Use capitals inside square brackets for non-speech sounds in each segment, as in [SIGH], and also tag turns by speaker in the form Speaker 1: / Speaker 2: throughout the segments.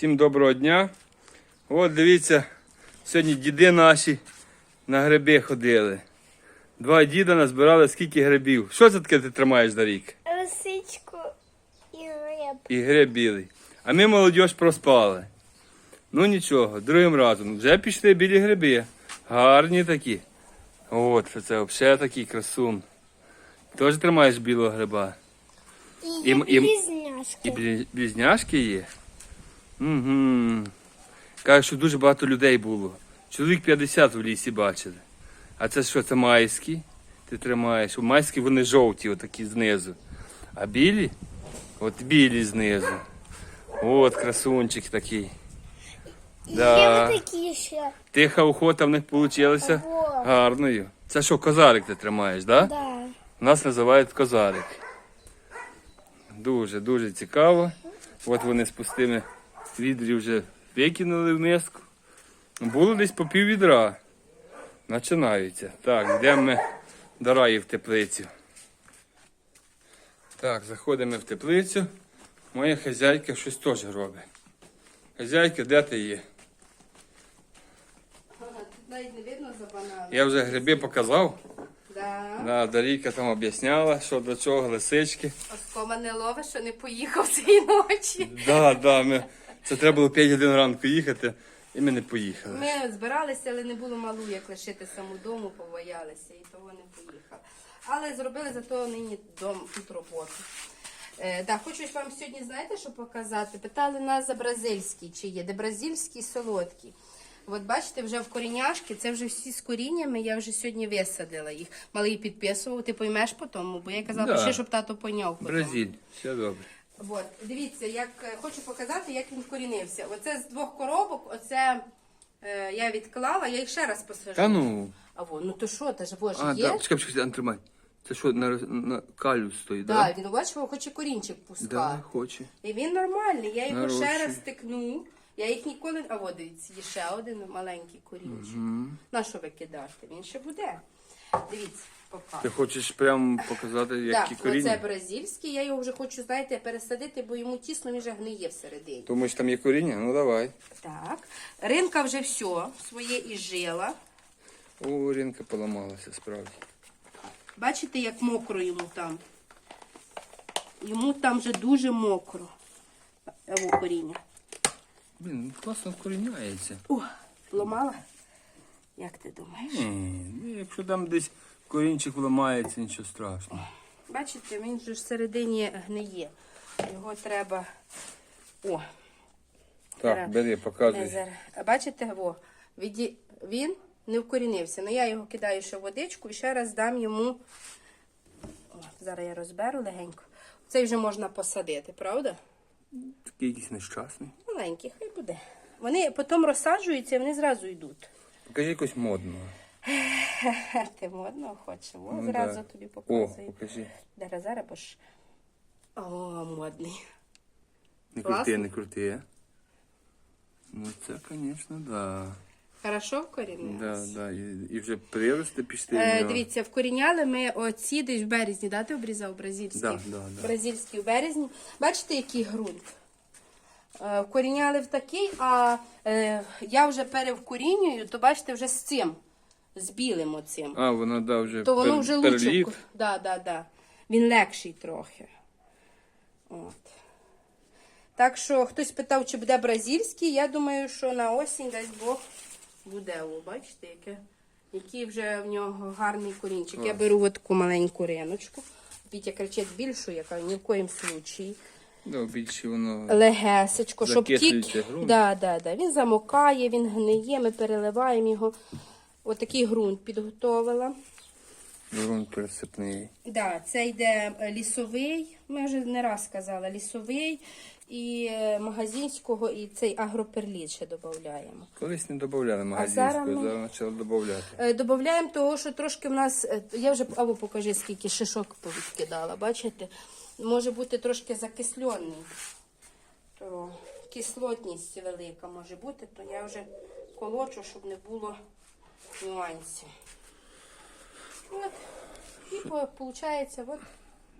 Speaker 1: Всім доброго дня. От дивіться, сьогодні діди наші на гриби ходили. Два діда назбирали скільки грибів. Що це таке ти тримаєш за рік?
Speaker 2: Лисичку і риб.
Speaker 1: І гриб білий. А ми молодь проспали. Ну нічого, другим разом. Вже пішли білі гриби. Гарні такі. От, що це взагалі такий красун. Теж тримаєш білого гриба.
Speaker 2: І
Speaker 1: І і. І близняшки є. Угу. Кажуть, що дуже багато людей було. Чоловік 50 в лісі бачили. А це що, це майські? Ти тримаєш. У майські вони жовті, отакі знизу. А білі? От білі знизу. От красунчик такий. Да.
Speaker 2: Є отакі ще.
Speaker 1: Тиха охота в них вийшла гарною. Це що, козарик ти тримаєш, так? Да?
Speaker 2: Да.
Speaker 1: Нас називають козарик. Дуже, дуже цікаво. От вони з пустими відрів вже викинули в миску. Було десь по пів відра. Починаються. Так, йдемо ми до раї в теплицю. Так, заходимо в теплицю. Моя хазяйка щось теж робить. Хазяйка, де ти є?
Speaker 3: Навіть не видно за бананом.
Speaker 1: Я вже гриби показав.
Speaker 3: Да.
Speaker 1: Да, Дарійка там об'ясняла, що до чого, лисички.
Speaker 3: Оскома не ловить, що не поїхав цієї ночі.
Speaker 1: Да, да, ми... Це треба було 5 годин ранку їхати, і ми не поїхали.
Speaker 3: Ми збиралися, але не було малу, як лишити саму дому, побоялися і того не поїхали. Але зробили зато нині дом тут роботу. Е, да, хочу вам сьогодні, знаєте, що показати? Питали нас за бразильський, чи є, де бразильський солодкий. От бачите, вже в коріняшки, це вже всі з коріннями, я вже сьогодні висадила їх. Малий підписував, ти поймеш по тому, бо я казала,
Speaker 1: Да.
Speaker 3: пиши, щоб тато поняв. по тому.
Speaker 1: Бразиль, все добре.
Speaker 3: От, дивіться, як е, хочу показати, як він вкорінився. Оце з двох коробок, оце е, я відклала, я їх ще раз посажу.
Speaker 1: Та ну.
Speaker 3: А во, ну то що, та ж во ж
Speaker 1: А,
Speaker 3: є?
Speaker 1: да, чекай, чекай, Ан, тримай. Це що, на, на калю стоїть,
Speaker 3: Да,
Speaker 1: да?
Speaker 3: він бачив, хоче корінчик
Speaker 1: Да, хоче.
Speaker 3: І він нормальний, я його ще раз стикну. Я їх ніколи. А от дивіться, є ще один маленький корінчик. На що ви кидати? Він ще буде. Дивіться, покажу.
Speaker 1: Ти хочеш прямо показати, які
Speaker 3: Так,
Speaker 1: коріння?
Speaker 3: оце бразильський, я його вже хочу, знаєте, пересадити, бо йому тісно, він вже гниє всередині.
Speaker 1: Думаєш, там є коріння? Ну давай.
Speaker 3: Так, ринка вже все, своє і жила.
Speaker 1: О, ринка поламалася, справді.
Speaker 3: Бачите, як мокро йому там. Йому там вже дуже мокро. Ево коріння.
Speaker 1: Блін, ну класно вкоріняється.
Speaker 3: О, ламала? Як ти думаєш?
Speaker 1: Ні, ну, якщо там десь корінчик ламається, нічого страшного.
Speaker 3: Бачите, він же ж всередині гниє. Його треба. О,
Speaker 1: Так, бери, показуй.
Speaker 3: Бачите, во, він не вкорінився. Ну я його кидаю ще в водичку і ще раз дам йому. О, зараз я розберу легенько. Цей вже можна посадити, правда?
Speaker 1: Такий якийсь нещасний.
Speaker 3: Маленький, хай буде. Вони потім розсаджуються і вони зразу йдуть.
Speaker 1: Покажи якось модного. [LAUGHS]
Speaker 3: Ти модно хочеш?
Speaker 1: Ну,
Speaker 3: зразу
Speaker 1: да.
Speaker 3: тобі
Speaker 1: О, покажи.
Speaker 3: Зараз, зараз, бо ж. О, модний.
Speaker 1: Не крути, не крути. Ну це, звісно, да.
Speaker 3: Хорошо вкорінилися?
Speaker 1: Да, да. І, і вже прирости пішли.
Speaker 3: Е, дивіться, вкоріняли ми оці десь в березні, да, ти обрізав бразильський?
Speaker 1: Да, да, да.
Speaker 3: Бразильський в березні. Бачите, який ґрунт? Е, вкоріняли в такий, а е, я вже перевкорінюю, то бачите, вже з цим, з білим оцим.
Speaker 1: А, воно да, вже
Speaker 3: то воно вже лучше. Да, да, да. Він легший трохи. От. Так що хтось питав, чи буде бразильський. Я думаю, що на осінь дасть Бог буде. О, бачите, яке, який вже в нього гарний корінчик. Я беру таку маленьку риночку. Вітя кричить більшу, яка ні в коїм случаї.
Speaker 1: Да, більше воно.
Speaker 3: Легесечко, щоб
Speaker 1: ґрунт.
Speaker 3: Да, да, да. Він замокає, він гниє, ми переливаємо його. Отакий ґрунт підготовила.
Speaker 1: Ґрунт пересипний.
Speaker 3: Да, це йде е, лісовий, ми вже не раз казали, лісовий і е, магазинського, і цей агроперліт ще додаємо.
Speaker 1: Колись не додавали магазинського,
Speaker 3: зараз ми-
Speaker 1: зараз почали додавати.
Speaker 3: Е, Додаємо того, що трошки в нас, е, я вже або покажи, скільки шишок повідкидала, бачите? Може бути трошки закислений. То кислотність велика може бути, то я вже колочу, щоб не було нюансів. От. І виходить, от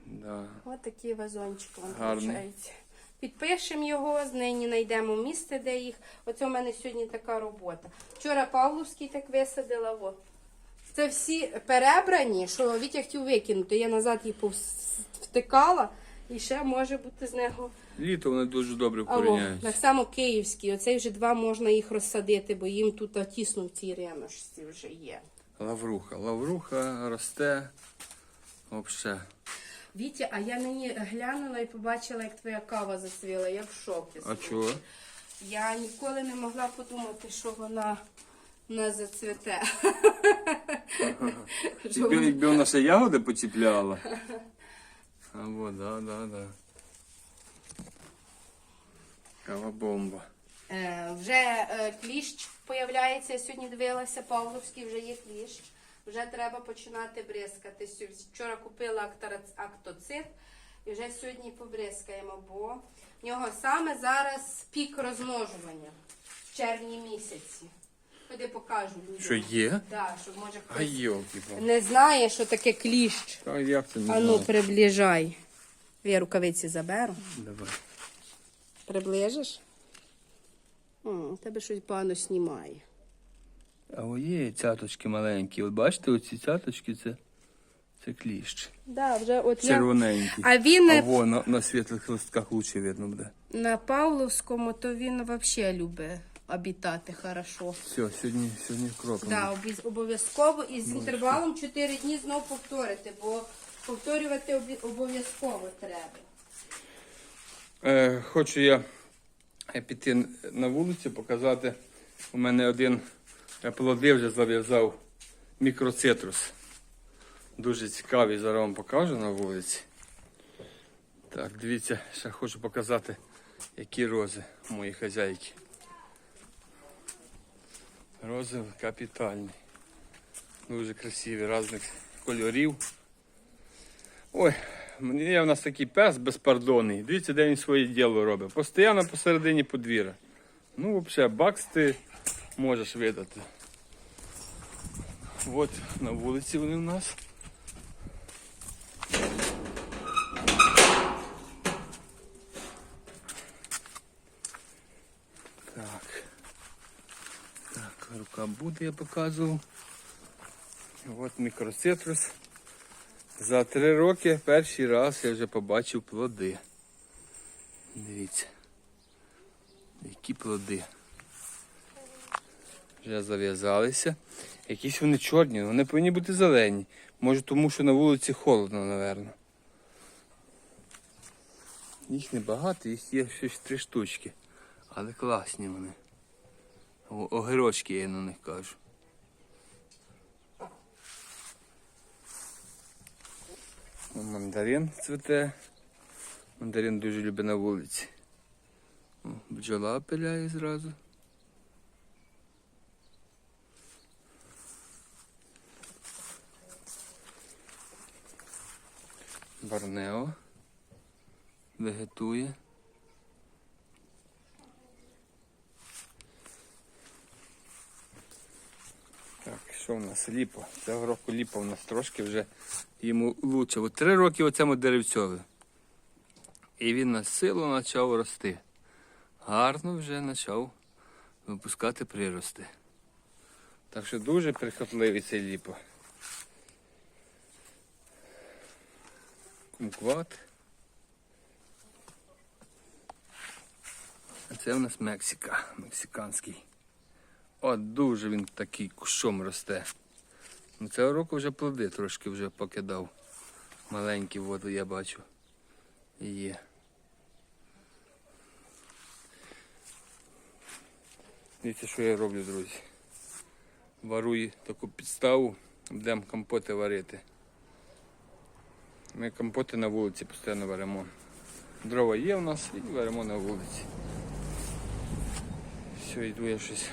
Speaker 1: Да.
Speaker 3: Ось такий вазончик вам виходить. підпишемо його, з нині знайдемо місце, де їх. Оце у мене сьогодні така робота. Вчора Павловський так висадила. О. Це всі перебрані, що Вітя хотів викинути. Я назад їх повс- втикала, і ще може бути з нього.
Speaker 1: Літо вони дуже добре
Speaker 3: Або
Speaker 1: вкоріняються.
Speaker 3: так само київські. Оцей вже два можна їх розсадити, бо їм тут тісно в цій ремешці вже є.
Speaker 1: Лавруха. Лавруха росте. Взагалі.
Speaker 3: Вітя, а я нині глянула і побачила, як твоя кава зацвіла. Я в шокі.
Speaker 1: А чого?
Speaker 3: Я ніколи не могла подумати, що вона не зацвіте. [LAUGHS] Що
Speaker 1: Якби,
Speaker 3: вона-
Speaker 1: ще ягоди почіпляла. [LAUGHS] Або, да, да, да. Кава бомба.
Speaker 3: Е, вже е, кліщ появляється. Я сьогодні дивилася, Павловський вже є кліщ. Вже треба починати бризкатись. Вчора купила актоцит і вже сьогодні побризкаємо, бо в нього саме зараз пік розмножування в червні місяці. Ходи покажу людям.
Speaker 1: Що є?
Speaker 3: Так, щоб може
Speaker 1: А
Speaker 3: хтось
Speaker 1: йолки
Speaker 3: не знає, що таке кліщ.
Speaker 1: А як це не
Speaker 3: А ну,
Speaker 1: знаю?
Speaker 3: приближай. Я рукавиці заберу.
Speaker 1: Давай.
Speaker 3: Приближиш? О, тебе щось погано знімає.
Speaker 1: А о є цяточки маленькі. От бачите, оці цяточки це, це кліщ.
Speaker 3: Да, вже от я... А він
Speaker 1: А
Speaker 3: е,
Speaker 1: во, на, на світлих листках лучше видно буде.
Speaker 3: на Павловському, то він взагалі любить обітати хорошо.
Speaker 1: Все, сьогодні, сьогодні кропимо.
Speaker 3: Да, обов'язково і з інтервалом 4 дні знову повторити, бо повторювати обов'язково треба.
Speaker 1: Е, хочу я е, піти на вулицю, показати. У мене один е, плоди вже зав'язав мікроцитрус. Дуже цікавий, зараз вам покажу на вулиці. Так, дивіться, ще хочу показати, які рози у моїй хазяйки. Рози капітальні. Дуже красиві, різних кольорів. Ой, є в нас такий пес безпардонний. Дивіться, де він своє діло робить. Постоянно посередині подвір'я. Ну, взагалі, бакс ти можеш видати. От на вулиці вони в нас. Так. Рука буде, я показував. От мікроцитрус. За три роки перший раз я вже побачив плоди. Дивіться. Які плоди. Вже зав'язалися. Якісь вони чорні, вони повинні бути зелені. Може тому, що на вулиці холодно, напевно. Їх небагато, їх є щось три штучки. Але класні вони. Огірочки я на них кажу. Мандарин цвіте. Мандарин дуже любить на вулиці. О, бджола пиляє зразу. Барнео вегетує. Так, що в нас? Ліпа. Цього року ліпа у нас трошки вже йому лучше. От три роки оцьому деревцьові. І він на силу почав рости. Гарно вже почав випускати прирости. Так що дуже прихотливий цей ліпо. Кумкват. А це у нас Мексика, мексиканський. От дуже він такий кущом росте. Ну, Цього року вже плоди трошки вже покидав. Маленькі воду я бачу. Є. Дивіться, що я роблю, друзі. Варую таку підставу, будемо компоти варити. Ми компоти на вулиці постійно варимо. Дрова є у нас і варимо на вулиці. Все, йду я щось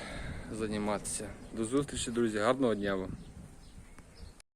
Speaker 1: займатися. До зустрічі, друзі. Гарного дня вам.